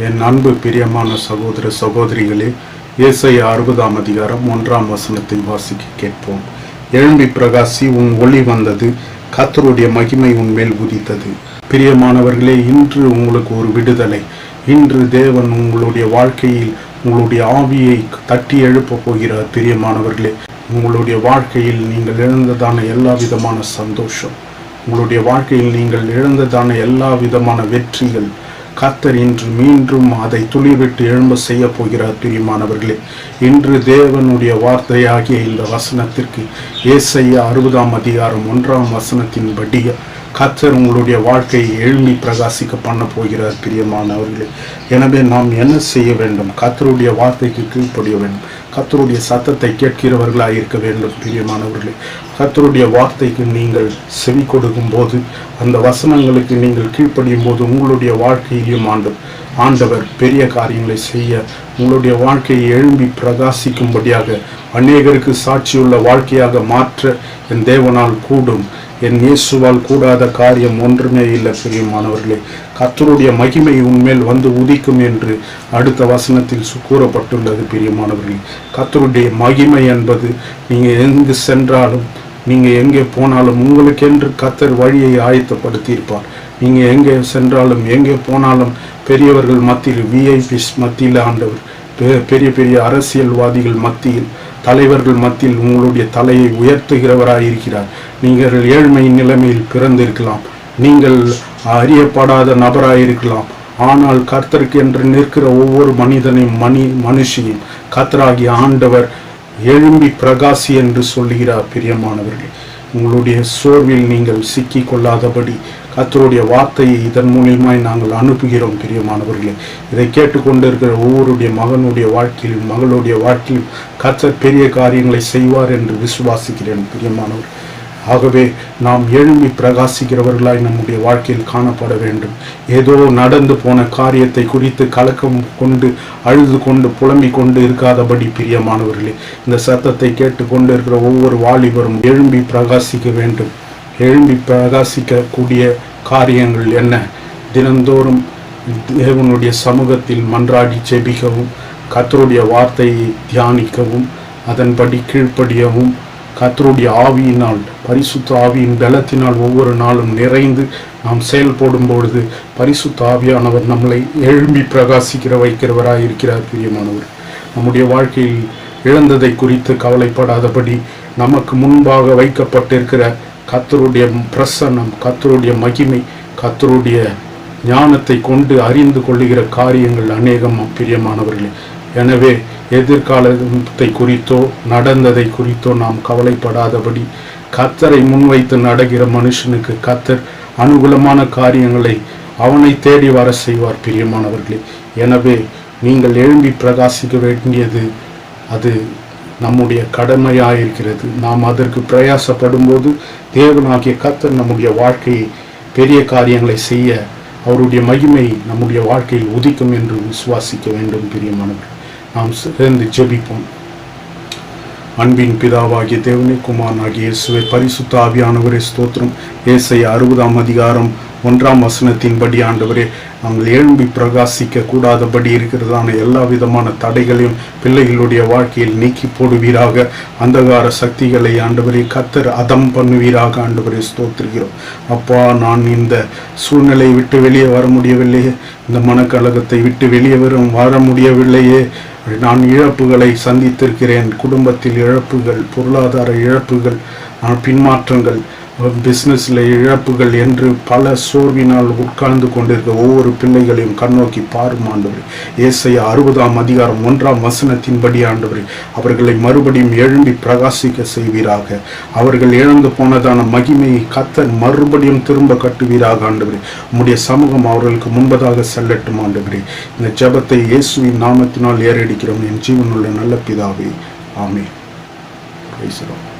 என் அன்பு பிரியமான சகோதர சகோதரிகளே இயேசைய அறுபதாம் அதிகாரம் ஒன்றாம் வசனத்தை வாசிக்க கேட்போம். எழும்பி பிரகாசி உன் ஒளி வந்தது கத்தருடைய மகிமை உன் மேல் உதித்தது. பிரியமானவர்களே இன்று உங்களுக்கு ஒரு விடுதலை. இன்று தேவன் உங்களுடைய வாழ்க்கையில் உங்களுடைய ஆவியை தட்டி எழுப்பப் போகிறார். பிரியமானவர்களே உங்களுடைய வாழ்க்கையில் நீங்கள் இழந்ததான எல்லா விதமான சந்தோஷம். உங்களுடைய வாழ்க்கையில் நீங்கள் இழந்ததான எல்லா விதமான வெற்றிகள். கர்த்தர் இன்று மீண்டும் அதை துளிர்விட்டு எழும்ப செய்ய போகிறார் பிரியமானவர்களே. இன்று தேவனுடைய வார்த்தையாகிய இந்த வசனத்திற்கு ஏசையா அறுபதாம் அதிகாரம் ஒன்றாம் வசனத்தின் படிய கர்த்தர் உங்களுடைய வாழ்க்கையை எழும்பி பிரகாசிக்க பண்ண போகிறார் பிரியமானவர்களே. எனவே நாம் என்ன செய்ய வேண்டும்? கர்த்தருடைய வார்த்தைக்கு கீழ்ப்படிய வேண்டும். கத்தருடைய சத்தத்தை கேட்கிறவர்களாக இருக்க வேண்டும் பிரியமானவர்களே. கத்தருடைய வார்த்தைக்கு நீங்கள் செவி கொடுக்கும் போது அந்த வசனங்களுக்கு நீங்கள் கீழ்ப்படியும் போது உங்களுடைய வாழ்க்கையிலும் ஆண்டு ஆண்டவர் பெரிய காரியங்களை செய்ய உங்களுடைய வாழ்க்கையை எழும்பி பிரகாசிக்கும்படியாக அநேகருக்கு சாட்சியுள்ள வாழ்க்கையாக மாற்ற என் தேவனால் கூடும். என் இயேசுவால் கூடாத காரியம் ஒன்றுமே இல்லை பிரியமானவர்களே. கத்தருடைய மகிமை உன்மேல் வந்து உதிக்கும் என்று அடுத்த வசனத்தில் சு- கூறப்பட்டுள்ளது பிரியமானவர்களே. கத்தருடைய மகிமை என்பது நீங்கள் எங்கு சென்றாலும் நீங்கள் எங்கே போனாலும் உங்களுக்கென்று கத்தர் வழியை ஆயத்தப்படுத்தியிருப்பார். நீங்கள் எங்கே சென்றாலும் எங்கே போனாலும் பெரியவர்கள் மத்தியில் விஐபிஸ் மத்தியில் ஆண்டவர். பெரிய பெரிய அரசியல்வாதிகள் மத்தியில் தலைவர்கள் மத்தியில் உங்களுடைய தலையை உயர்த்துகிறவராக இருக்கிறார் நீங்கள் ஏழ்மை நிலைமையில் பிறந்திருக்கலாம். நீங்கள் அறியப்படாத நபராயிருக்கலாம். ஆனால் கர்த்தருக்கு என்று நிற்கிற ஒவ்வொரு மனிதனையும் மணி மனுஷியும் கர்த்தராகிய ஆண்டவர் எழும்பி பிரகாசி என்று சொல்லுகிறார் பிரியமானவர்கள். உங்களுடைய சோர்வில் நீங்கள் சிக்கிக் கொள்ளாதபடி கத்தருடைய வார்த்தையை இதன் மூலியமாய் நாங்கள் அனுப்புகிறோம் பிரியமானவர்களே. இதை கேட்டுக்கொண்டிருக்கிற ஒவ்வொருடைய மகனுடைய வாழ்க்கையிலும் மகளுடைய வாழ்க்கையிலும் கத்தர் பெரிய காரியங்களை செய்வார் என்று விசுவாசிக்கிறேன் பிரியமானவர். ஆகவே நாம் எழும்பி பிரகாசிக்கிறவர்களாய் நம்முடைய வாழ்க்கையில் காணப்பட வேண்டும். ஏதோ நடந்து போன காரியத்தை குறித்து கலக்கம் கொண்டு அழுது கொண்டு புலம்பிக் கொண்டு இருக்காதபடி பிரியமானவர்களே இந்த சத்தத்தை கேட்டு கொண்டு இருக்கிற ஒவ்வொரு வாலிபரும் எழும்பி பிரகாசிக்க வேண்டும். எழும்பி பிரகாசிக்கக்கூடிய காரியங்கள் என்ன? தினந்தோறும் தேவனுடைய சமூகத்தில் மன்றாடி செபிக்கவும் கத்தருடைய வார்த்தையை தியானிக்கவும் அதன்படி கீழ்ப்படியவும் கத்தருடைய ஆவியினால் பரிசுத்த ஆவியின் பலத்தினால் ஒவ்வொரு நாளும் நிறைந்து நாம் செயல்படும் பொழுது பரிசுத்த ஆவியானவர் நம்மளை எழும்பி பிரகாசிக்கிற வைக்கிறவராக இருக்கிறார் பிரியமானவர். நம்முடைய வாழ்க்கையில் இழந்ததை குறித்து கவலைப்படாதபடி நமக்கு முன்பாக வைக்கப்பட்டிருக்கிற கத்தருடைய பிரசன்னம் கத்தருடைய மகிமை கத்தருடைய ஞானத்தை கொண்டு அறிந்து கொள்ளுகிற காரியங்கள் அநேகம் பிரியமானவர்களே. எனவே எதிர்காலத்தை குறித்தோ நடந்ததை குறித்தோ நாம் கவலைப்படாதபடி கத்தரை முன்வைத்து நடக்கிற மனுஷனுக்கு கத்தர் அனுகூலமான காரியங்களை அவனை தேடி வர செய்வார் பிரியமானவர்களே. எனவே நீங்கள் எழும்பி பிரகாசிக்க வேண்டியது அது நம்முடைய கடமையாயிருக்கிறது. நாம் அதற்கு பிரயாசப்படும்போது தேவனாகிய கத்தர் நம்முடைய வாழ்க்கையை பெரிய காரியங்களை செய்ய அவருடைய மகிமை நம்முடைய வாழ்க்கையில் உதிக்கும் என்று விசுவாசிக்க வேண்டும் பிரியமானவர் நாம் சேர்ந்து ஜெபிப்போம். அன்பின் பிதாவாகிய தேவனே குமாரனாகிய இயேசுவை பரிசுத்த ஆவியானவரே ஸ்தோத்திரம். ஏசை அறுபதாம் அதிகாரம் ஒன்றாம் வசனத்தின்படி ஆண்டவரே நாங்கள் எழும்பி பிரகாசிக்க கூடாதபடி இருக்கிறதான எல்லா விதமான தடைகளையும் பிள்ளைகளுடைய வாழ்க்கையில் நீக்கி போடுவீராக. அந்தகார சக்திகளை ஆண்டவரே கத்தர் அதம் பண்ணுவீராக ஆண்டவரே ஸ்தோத்திருக்கிறோம். அப்பா நான் இந்த சூழ்நிலையை விட்டு வெளியே வர முடியவில்லையே. இந்த மனக்கழகத்தை விட்டு வெளியே வரும் வர முடியவில்லையே. நான் இழப்புகளை சந்தித்திருக்கிறேன். குடும்பத்தில் இழப்புகள் பொருளாதார இழப்புகள் நான் பின்மாற்றங்கள் பிஸ்னஸில் இழப்புகள் என்று பல சோர்வினால் உட்கார்ந்து கொண்டிருக்க ஒவ்வொரு பிள்ளைகளையும் கண்ணோக்கி பாரும் ஆண்டவர். ஏசையா அறுபதாம் அதிகாரம் ஒன்றாம் வசனத்தின்படி ஆண்டவர் அவர்களை மறுபடியும் எழும்பி பிரகாசிக்க செய்வீராக. அவர்கள் இழந்து போனதான மகிமையை கத்தர் மறுபடியும் திரும்ப கட்டுவீராக ஆண்டவரே. உம்முடைய சமூகம் அவர்களுக்கு முன்பதாக செல்லட்டும் ஆண்டவரே. இந்த ஜெபத்தை இயேசுவின் நாமத்தினால் ஏறடிக்கிறோம். என் ஜீவனுள்ள நல்ல பிதாவே. ஆமே பேசுகிறோம்